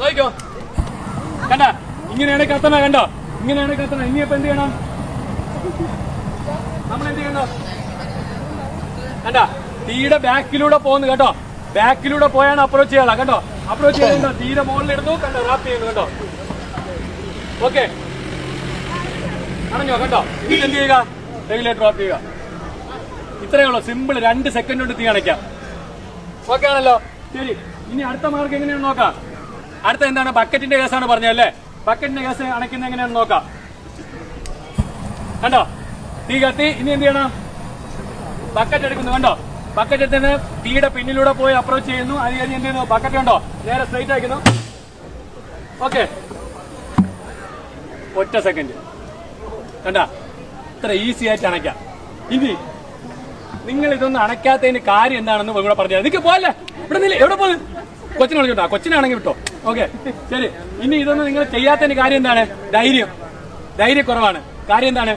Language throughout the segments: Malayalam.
നോക്കിക്കോ കണ്ട ഇങ്ങനെയാണ് കത്തണ കണ്ടോ? ഇങ്ങനെയാണ് കത്തണ ഇനിയിപ്പോ എന്ത് ചെയ്യണം? നമ്മൾ എന്ത് ചെയ്യണം? കണ്ട തീയുടെ ബാക്കിലൂടെ പോകുന്നു കേട്ടോ. ബാക്കിലൂടെ പോയാണ് അപ്രോച്ച് ചെയ്യാതെ കണ്ടോ? അപ്രോച്ച് ചെയ്യുന്നുണ്ടോ തീരെ മുകളിലെടുത്തു കണ്ടോ? റാപ്പ് ചെയ്യുന്നു കേട്ടോ ഓക്കെ അറിഞ്ഞോ കേട്ടോ ഇത് എന്ത് ചെയ്യുക? റെഗുലേറ്റർ ഓഫ് ചെയ്യുക. ഇത്രയേ ഉള്ളൂ. സിമ്പിൾ രണ്ട് സെക്കൻഡ് കൊണ്ട് തീ അണയ്ക്കാം. ഓക്കെ ആണല്ലോ? ശരി. ഇനി അടുത്ത മാർക്ക് എങ്ങനെയാണ് നോക്കാം. അടുത്ത എന്താണ് ബക്കറ്റിന്റെ കേസാണ് പറഞ്ഞല്ലേ ബക്കറ്റിന്റെ കേസ് അണയ്ക്കുന്ന എങ്ങനെയാണെന്ന് നോക്കാം. കണ്ടോ? തീ കത്തി. ഇനി എന്ത് ചെയ്യണം? ബക്കറ്റ് എടുക്കുന്നു. കണ്ടോ? ബക്കറ്റ് എടുത്തിന് തീയുടെ പിന്നിലൂടെ പോയി അപ്രോച്ച് ചെയ്യുന്നു. അത് കഴിഞ്ഞ് എന്ത് ചെയ്യുന്നു? ബക്കറ്റ് ഉണ്ടോ നേരെ സ്ട്രൈറ്റ് ആക്കുന്നു. ഓക്കെ ഒറ്റ സെക്കൻഡ് കണ്ട? ഇത്ര ഈസി ആയിട്ട് അണയ്ക്കാം. ഇനി നിങ്ങൾ ഇതൊന്നും അണയ്ക്കാത്തതിന് കാര്യം എന്താണെന്ന് ഇവിടെ പറഞ്ഞു നിനക്ക് പോയല്ലേ ഇവിടെ നിന്നില്ല എവിടെ പോയി കൊച്ചിനെ വിളിച്ചോട്ടാ കൊച്ചിനാണെങ്കിൽ വിട്ടോ. ഓക്കെ ശരി. ഇനി ഇതൊന്നും നിങ്ങൾ ചെയ്യാത്തതിന് കാര്യം എന്താണ്? ധൈര്യം. ധൈര്യക്കുറവാണ് കാര്യം എന്താണ്?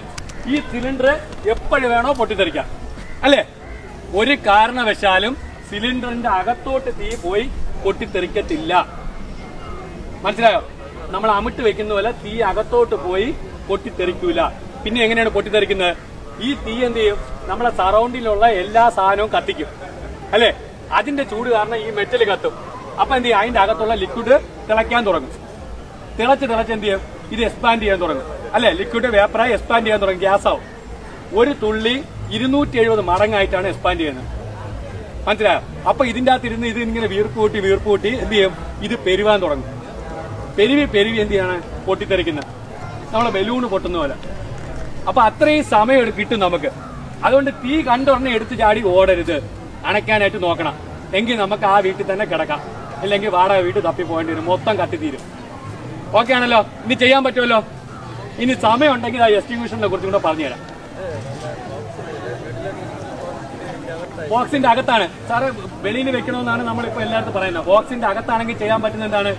ഈ സിലിണ്ടർ എപ്പോഴും വേണോ പൊട്ടിത്തെറിക്കാം. അല്ലേ? ഒരു കാരണവശാലും സിലിണ്ടറിന്റെ അകത്തോട്ട് തീ പോയി പൊട്ടിത്തെറിക്കത്തില്ല. മനസ്സിലായോ? നമ്മൾ അമിട്ട് വെക്കുന്ന പോലെ തീ അകത്തോട്ട് പോയി പൊട്ടിത്തെറിക്കൂല. പിന്നെ എങ്ങനെയാണ് പൊട്ടിത്തെറിക്കുന്നത്? ഈ തീ എന്ത് ചെയ്യും? നമ്മളെ സറൗണ്ടിലുള്ള എല്ലാ സാധനവും കത്തിക്കും. അല്ലേ? അതിന്റെ ചൂട് കാരണം ഈ മെറ്റൽ കത്തും. അപ്പൊ എന്ത് ചെയ്യും? അതിന്റെ അകത്തുള്ള ലിക്വിഡ് തിളയ്ക്കാൻ തുടങ്ങും. തിളച്ച് തിളച്ച് എന്ത് ചെയ്യും? ഇത് എക്സ്പാൻഡ് ചെയ്യാൻ തുടങ്ങും. അല്ലെ? ലിക്വിഡ് വേപ്പറായി എക്സ്പാൻഡ് ചെയ്യാൻ തുടങ്ങും. ഗ്യാസ് ആവും. ഒരു തുള്ളി ഇരുന്നൂറ്റി എഴുപത് മടങ്ങായിട്ടാണ് എക്സ്പാൻഡ് ചെയ്യുന്നത്. മനസ്സിലായോ? അപ്പൊ ഇതിന്റെ അകത്ത് ഇരുന്ന് ഇത് ഇങ്ങനെ വീർപ്പ് കൂട്ടി വീർപ്പ് കൂട്ടി എന്ത് ചെയ്യും? ഇത് പെരുവാൻ തുടങ്ങും. പെരുവി പെരുവി എന്ത് ചെയ്യാണ്? പൊട്ടിത്തെറിക്കുന്നത്. നമ്മളെ ബലൂണ് പൊട്ടുന്ന പോലെ. അപ്പൊ അത്രയും സമയം കിട്ടും നമുക്ക്. അതുകൊണ്ട് തീ കണ്ടുടനെ എടുത്ത് ചാടി ഓടരുത്. അണയ്ക്കാനായിട്ട് നോക്കണം. എങ്കിൽ നമുക്ക് ആ വീട്ടിൽ തന്നെ കിടക്കാം. അല്ലെങ്കിൽ വാടക വീട്ടിൽ തപ്പി പോകേണ്ടി വരും. മൊത്തം കത്തിത്തീരും ഓക്കെ ആണല്ലോ? ഇനി ചെയ്യാൻ പറ്റുമല്ലോ? ഇനി സമയം ഉണ്ടെങ്കിൽ ആ എസ്റ്റിമേഷനെ കുറിച്ചും കൂടെ പറഞ്ഞുതരാം ബോക്സിന്റെ അകത്താണ്. സാറ് വെളിയിൽ വെക്കണമെന്നാണ് നമ്മളിപ്പോ എല്ലായിടത്തും പറയുന്നത്. ബോക്സിന്റെ അകത്താണെങ്കിൽ ചെയ്യാൻ പറ്റുന്ന എന്താണ്?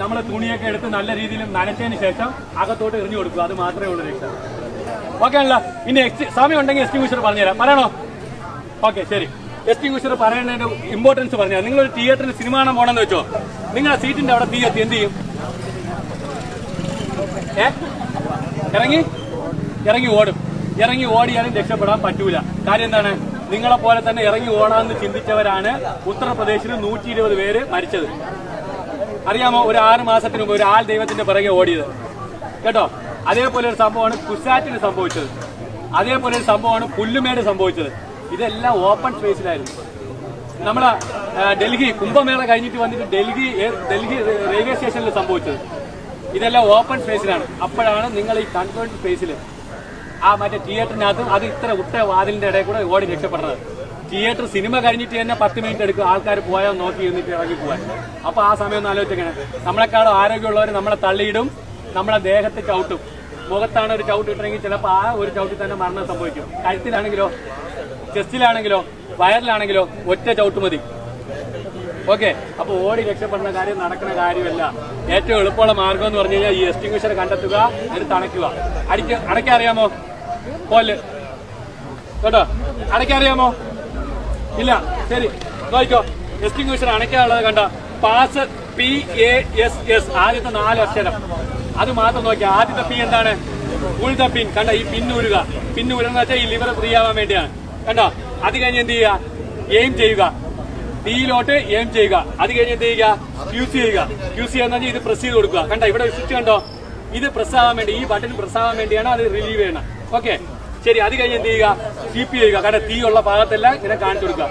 നമ്മൾ തുണിയൊക്കെ എടുത്ത് നല്ല രീതിയിൽ നനച്ചതിന് ശേഷം അകത്തോട്ട് എറിഞ്ഞു കൊടുക്കുക. അത് മാത്രമേ ഉള്ളൂ രക്ഷ. ഓക്കെ ആണല്ലോ? ഇനി സമയം ഉണ്ടെങ്കിൽ എസ്റ്റിങ്വിഷർ പറഞ്ഞുതരാം. പറയണോ? ഓക്കെ ശരി. എസ്റ്റിങ്വിഷർ പറയുന്നതിന്റെ ഇമ്പോർട്ടൻസ് പറഞ്ഞാൽ ഒരു തിയേറ്ററിൽ സിനിമ കാണാൻ പോകണമെന്ന് വെച്ചോ. നിങ്ങളുടെ സീറ്റിന്റെ അവിടെ തീ എത്തി എന്ത് ചെയ്യും? ഇറങ്ങി? ഇറങ്ങി ഓടും. ഇറങ്ങി ഓടിയാലും രക്ഷപ്പെടാൻ പറ്റൂല. കാര്യം എന്താണ്? നിങ്ങളെ പോലെ തന്നെ ഇറങ്ങി ഓടാമെന്ന് ചിന്തിച്ചവരാണ് ഉത്തർപ്രദേശിൽ നൂറ്റി ഇരുപത് പേര് മരിച്ചത്. അറിയാമോ? ഒരു ആറ് മാസത്തിന് മുമ്പ് ഒരു ആൾ ദൈവത്തിന്റെ പിറകെ ഓടിയത്. കേട്ടോ? അതേപോലെ ഒരു സംഭവമാണ് കുസാറ്റിന് സംഭവിച്ചത്. അതേപോലെ ഒരു സംഭവമാണ് പുല്ലുമേട് സംഭവിച്ചത്. ഇതെല്ലാം ഓപ്പൺ സ്പേസിലായിരുന്നു നമ്മളെ ഡൽഹി കുംഭമേള കഴിഞ്ഞിട്ട് വന്നിട്ട് ഡൽഹി ഡൽഹി റെയിൽവേ സ്റ്റേഷനിൽ സംഭവിച്ചത്. ഇതെല്ലാം ഓപ്പൺ സ്പേസിലാണ് അപ്പോഴാണ് നിങ്ങൾ ഈ കൺവേർട്ട് സ്പേസിൽ ആ മറ്റേ തിയേറ്ററിനകത്ത് അത് ഇത്ര ഉട്ട വാതിലിന്റെ ഇടയിൽ കൂടെ ഓടി രക്ഷപ്പെടുന്നത്. തിയേറ്റർ സിനിമ കഴിഞ്ഞിട്ട് തന്നെ പത്ത് മിനിറ്റ് എടുക്കും. ആൾക്കാർ പോയാൽ നോക്കി എന്നിട്ട് ഇറങ്ങി പോകാൻ അപ്പൊ ആ സമയം ഒന്ന് ആലോചിച്ചങ്ങനെ നമ്മളെക്കാളും ആരോഗ്യമുള്ളവർ നമ്മളെ തള്ളിയിടും നമ്മളെ ദേഹത്ത് ചവിട്ടും. മുഖത്താണ് ഒരു ചവിട്ട് ഇട്ടെങ്കിൽ ചിലപ്പോൾ ആ ഒരു ചവിട്ടിൽ തന്നെ മരണം സംഭവിക്കും. കഴുത്തിലാണെങ്കിലോ ചെസ്റ്റിലാണെങ്കിലോ വയറിലാണെങ്കിലോ ഒറ്റ ചവിട്ട് മതി. ഓക്കെ. അപ്പൊ ഓടി രക്ഷപ്പെടുന്ന കാര്യം നടക്കുന്ന കാര്യമല്ല. ഏറ്റവും എളുപ്പമുള്ള മാർഗം എന്ന് പറഞ്ഞു കഴിഞ്ഞാൽ ഈ എക്സ്റ്റിംഗ്വിഷർ കണ്ടെത്തുക എടുത്ത് അണയ്ക്കുക അടിക്ക അടയ്ക്കറിയാമോ പോൽ. കേട്ടോ? അടയ്ക്കറിയാമോ ഇല്ല. ശരി. നോക്കിക്കോ. എക്സ്റ്റിംഗ്വിഷർ അണയ്ക്കാനുള്ളത് കണ്ട pass P A S S ആദ്യത്തെ നാല് അക്ഷരം. അത് മാത്രം നോക്കിയാ ആദ്യത്തെ പി എന്താണ്? ഉഴുത പിൻ. കണ്ട ഈ പിന്നൂരുക എന്ന് വെച്ചാൽ ഈ ലിവർ ഫ്രീ ആവാൻ വേണ്ടിയാണ്. കണ്ടോ? അത് കഴിഞ്ഞ് എന്ത് ചെയ്യുക? എയിം ചെയ്യുക. ഡിയിലോട്ട് എയിം ചെയ്യുക. അത് കഴിഞ്ഞ് എന്ത് ചെയ്യുക? ക്യൂസ് ചെയ്യുക. ക്യൂസ് ചെയ്യുക എന്ന് ഇത് പ്രസ് ചെയ്ത് കൊടുക്കുക. കണ്ടോ? ഇവിടെ സ്വിച്ച് കണ്ടോ? ഇത് പ്രസ് ആവാൻ വേണ്ടി ഈ ബട്ടൺ പ്രസ് ആവാൻ വേണ്ടിയാണ് അത് റിലീവ് ചെയ്യണം ഓക്കെ ശരി അത് കഴിഞ്ഞ് എന്ത് ചെയ്യുക? കീപ്പ് ചെയ്യുക. കാരണം തീ ഉള്ള ഭാഗത്തെല്ലാം ഇങ്ങനെ കാണിച്ചു കൊടുക്കുക.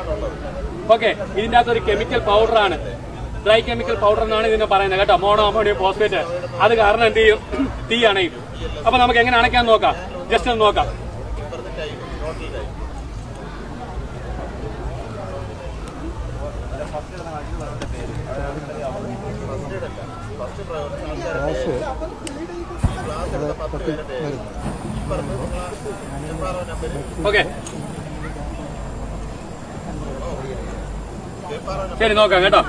ഓക്കെ ഇതിന്റെ അകത്ത് ഒരു കെമിക്കൽ പൗഡറാണ് ഡ്രൈ കെമിക്കൽ പൗഡർ എന്നാണ് ഇതിനെ പറയുന്നത്. കേട്ടോ മോണോ അമോണിയം ഫോസ്ഫേറ്റ് അത് കാരണം എന്ത് ചെയ്യും? തീ അണയും. അപ്പൊ നമുക്ക് എങ്ങനെ അണയ്ക്കാൻ നോക്കാം. ജസ്റ്റ് ഒന്ന് നോക്കാം. ഓക്കെ. ശരി നോക്കാം കേട്ടോ.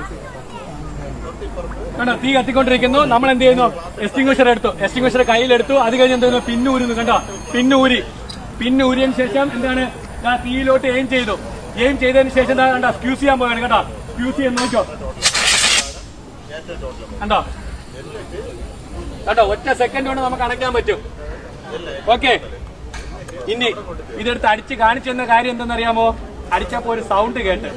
കണ്ടോ തീ കത്തിക്കൊണ്ടിരിക്കുന്നു. നമ്മൾ എന്ത് ചെയ്യുന്നു? എസ്റ്റിംഗ്വിഷർ എടുത്തു. എസ്റ്റിംഗ്വിഷർ കയ്യിലെടുത്തു. അത് കഴിഞ്ഞ് എന്ത് ചെയ്യുന്നു? പിന്നൂരുന്നു കണ്ടോ? പിന്നൂരി പിന്നൂരിയതിന് ശേഷം എന്താണ്? തീയിലോട്ട് എയിം ചെയ്തു. എയിം ചെയ്തതിന് ശേഷം എന്താ കണ്ടോ ഫ്യൂസ് ചെയ്യാൻ പോവാണ് കേട്ടോ. ഫ്യൂസ് ചെയ്യാൻ കണ്ടോ? കണ്ടോ? ഒറ്റ സെക്കൻഡ് കൊണ്ട് നമുക്ക് അടയ്ക്കാൻ പറ്റും. ഓക്കെ ഇനി ഇതെടുത്ത് അടിച്ച് കാണിച്ചെന്ന കാര്യം എന്തെന്നറിയാമോ? അടിച്ചപ്പോ ഒരു സൗണ്ട് കേട്ട്.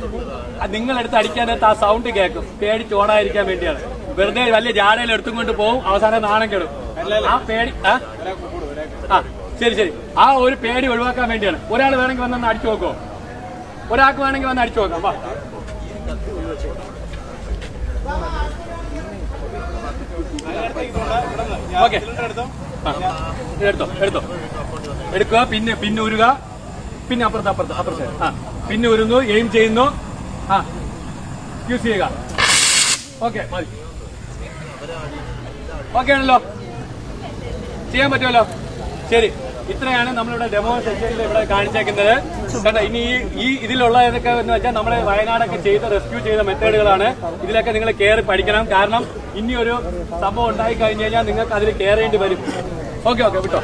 നിങ്ങളെടുത്ത് അടിക്കാൻ നേരത്ത് ആ സൗണ്ട് കേൾക്കും. പേടിച്ച് ഓടാതിരിക്കാൻ വേണ്ടിയാണ്. വെറുതെ വലിയ ജാടയിൽ എടുത്തുകൊണ്ട് പോകും അവസാനം നാണം കെടും. ആ പേടി ആ? ആ ശരി ശരി. ആ ഒരു പേടി ഒഴിവാക്കാൻ വേണ്ടിയാണ്. ഒരാൾ വേണമെങ്കിൽ വന്നൊന്ന് അടിച്ചു നോക്കോ ഒരാൾക്ക് വേണമെങ്കിൽ വന്ന് അടിച്ചു നോക്കാം. വാ. എടുത്തോ എടുത്തോ. എടുക്കുക പിന്നെ പിന്നെ ഉരുക. പിന്നെ അപ്പുറത്ത് അപ്പുറത്ത് അപ്പുറത്ത്. ആ പിന്നെ ഉരുന്നു എയിം ചെയ്യുന്നു. ആ യൂസ് ചെയ്യുക. ഓക്കെ മതി. ഓക്കെ ആണല്ലോ. ചെയ്യാൻ പറ്റുമല്ലോ. ശരി. ഇത്രയാണ് നമ്മളിവിടെ ഡെമോ സെഷനിൽ ഇവിടെ കാണിച്ചേക്കുന്നത്. കണ്ടോ ഇനി ഈ ഈ ഇതിലുള്ള ഏതൊക്കെ എന്ന് വെച്ചാൽ നമ്മളെ വയനാടൊക്കെ ചെയ്ത റെസ്ക്യൂ ചെയ്ത മെത്തേഡുകളാണ്. ഇതിലൊക്കെ നിങ്ങൾ കയറി പഠിക്കണം. കാരണം ഇനി ഒരു സംഭവം ഉണ്ടായി കഴിഞ്ഞു കഴിഞ്ഞാൽ നിങ്ങൾക്ക് അതിൽ കയറേണ്ടി വരും. ഓക്കെ ഓക്കെ വിട്ടോ.